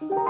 บู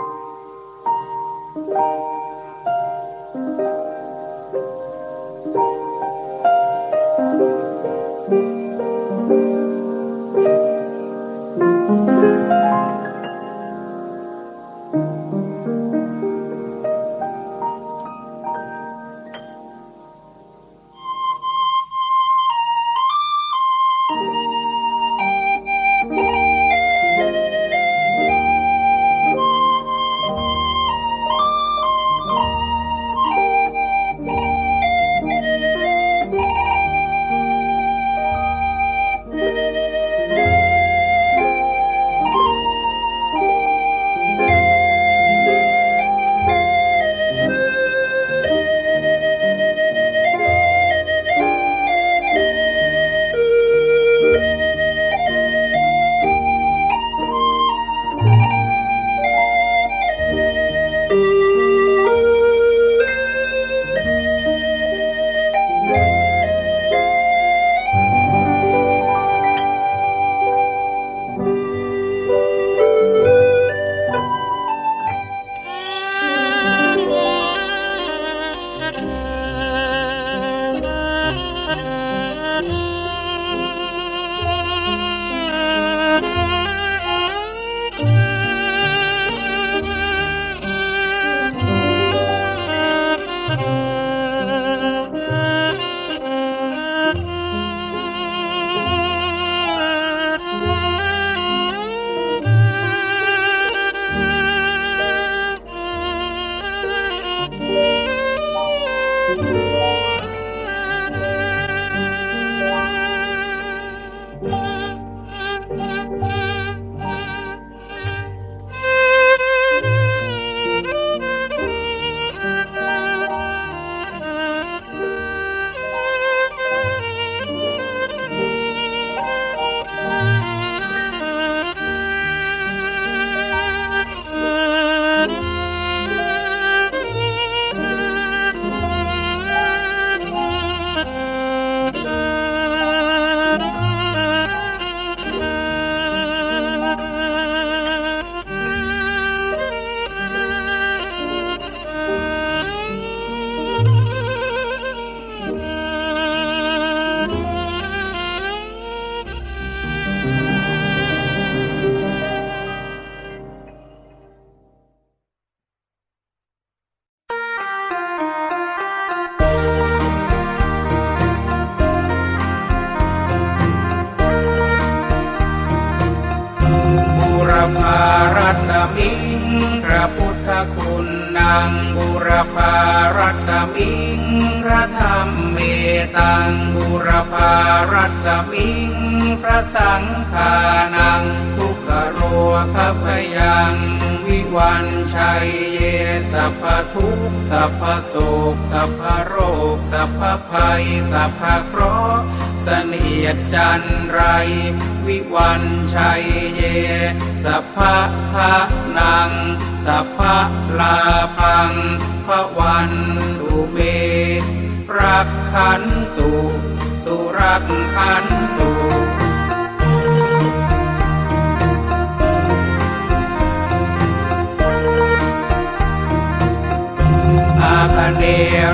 ตังบูรพารัศมิง พระสังฆานัง ทุกขโรคพยัง วิวันชัยเยสัพพทุกสัพพโศกสัพพโรค สัพพภัย สัพพเคราะห์เสนียดจันไร วิวันชัยเย สัพพะทะนัง สัพพะลาพังพระวันตุเม รักขันตุสุรักขันตุอาคเน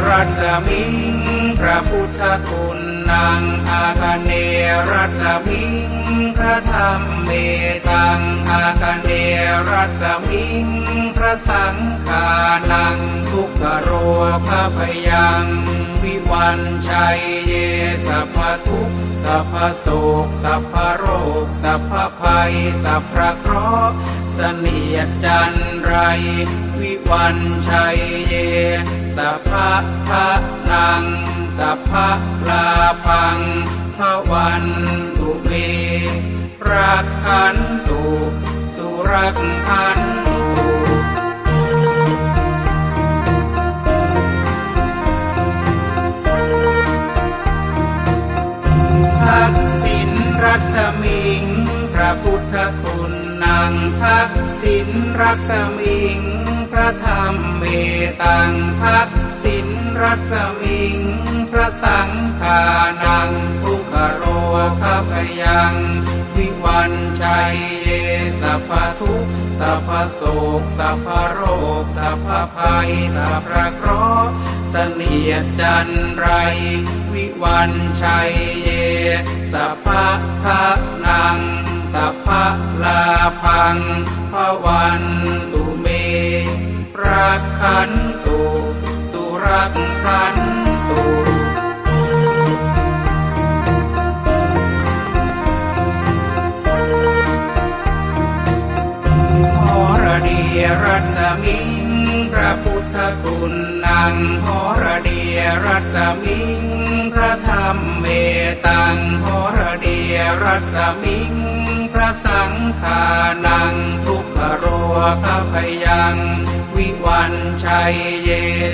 รัสมิงพระพุทธคุณนางอาคเนรัสมิงพระธรร มเมตังอาคเนรัสมิง พระสังฆานังทุกขโรคพยัง วิวันชัยเยสัพพทุกสัพพโศกสัพพโรค สัพพภัย สัพพะเคราะห์เสนียดจันไร วิวันชัยเยสัพพะทะนัง สัพพะลาพังพระวันตุเมรักขันตุสุรักขันตุทักษิณรัศมิง พระพุทธคุณนางทักษิณรัศมิง พระธรรมเมตังทักษิณรัศมิง พระสังฆานังทุก โรคพยัง วิวันชัยเยสัพพทุกสัพพโศกสัพพโรคสัพพภัยสัพพะเคราะห์เสนียดจันไร วิวันชัยเยสัพพะทะนังสัพพะลาพังพวันตุเมรักขันตุ นางขอระเดียรัศมิง พระธรรมเมตังขอระเดียรัศมิง พระสังฆานังทุกขโรคพยัง วิวันชัยเย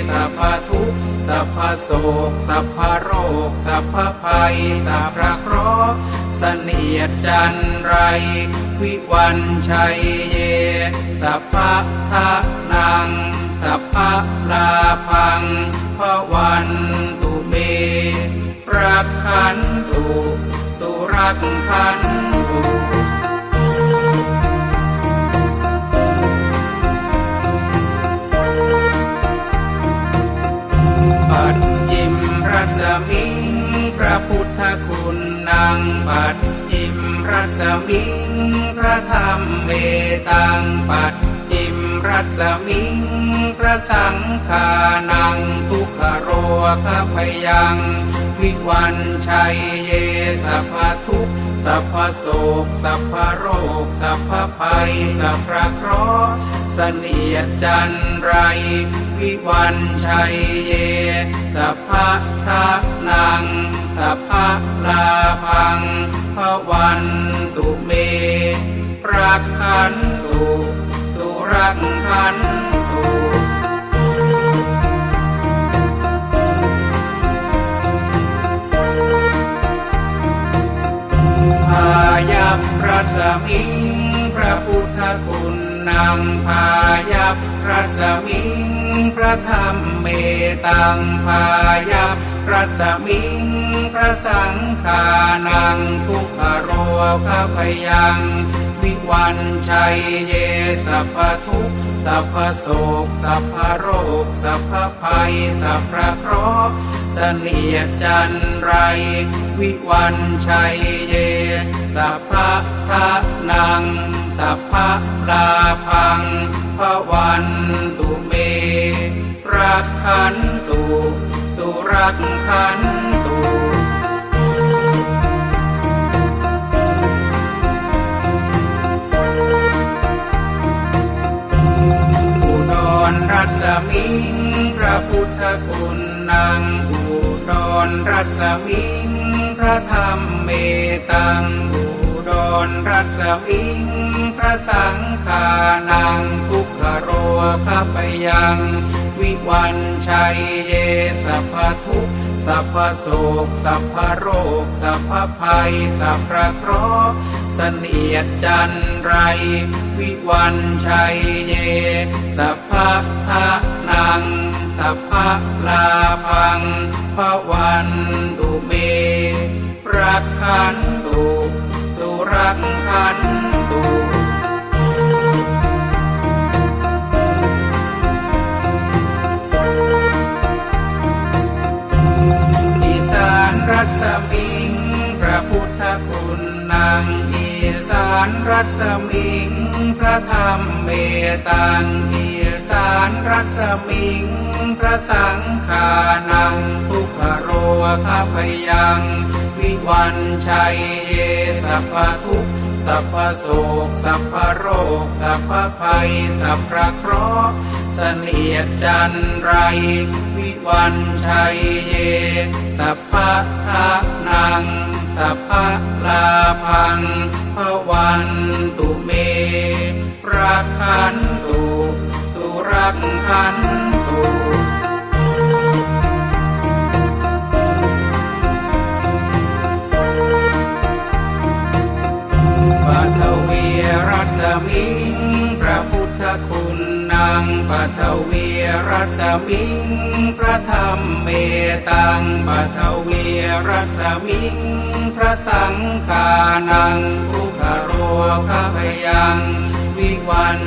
สัพทุกสัพโศกสัพโรคสัพพภัยสัพพะเคราะห์เสนียดจันไร วิวันชัยเย สัพพะทะนัง สัพพะลาพังพวันตุเมรักขันตุสุรักขัน ตังปัจจิมรัศมิง พระสังฆานังทุกขโรคพยัง วิวันชัยเยสัพพทุกสัพพโศกสัพพโรค สัพพภัย สัพพะเคราะห์เสนียดจันไร วิวันชัยเย สัพพะทะนัง สัพพะลาพังพวันันตุพายัพรัสมิง พระพุทธคุณนำพายัพรัสมิง พระธรรมเมตังพายัพรัสมิง พระสังฆานังทุกขโรคพยัง วันชัยเยสัพพทุกสัพพโศกสัพพโรค สัพพภัย สัพพะเคราะห์เสนียดจันไร วิวันชัยเย สัพพะทะนัง สัพพะลาพังพวันตุเมรักขันตุสุรักขัน มิงพระพุทธคุณนางอุดรรัศมิงพระธรรมเมตังอุดรรัศมิงพระสังฆานังทุกขโรคพยัง วิวันชัยเยสัพพทุกสัพพโศกสัพพโรคสัพพภัยสัพพะเคราะห์ สนียดจันไร วิวันชัยเย สัพพะทะนัง สัพพะลาพังพระวันตุเมรักขันตุสุรักขัน รัศมิง พระธรรมเมตังเอีสานรัศมิง พระสังฆานัง ทุกขโรคพยัง วิวันชัยเยสัพพทุกสัพพโศกสัพพโรค สัพพภัย สัพพะเคราะห์เสนียดจันไร วิวันชัยเย สัพพะทะนัง สัพพะลาพังพวันตุเม รักขันตุสุรักขันตุปัทวีรัศมิงพระพุทธคุณ ปัทวีรัสมิง พระธรรมเมตังปัทวีรัสมิง พระสังฆานังทุกขโรคพยัง วิวัน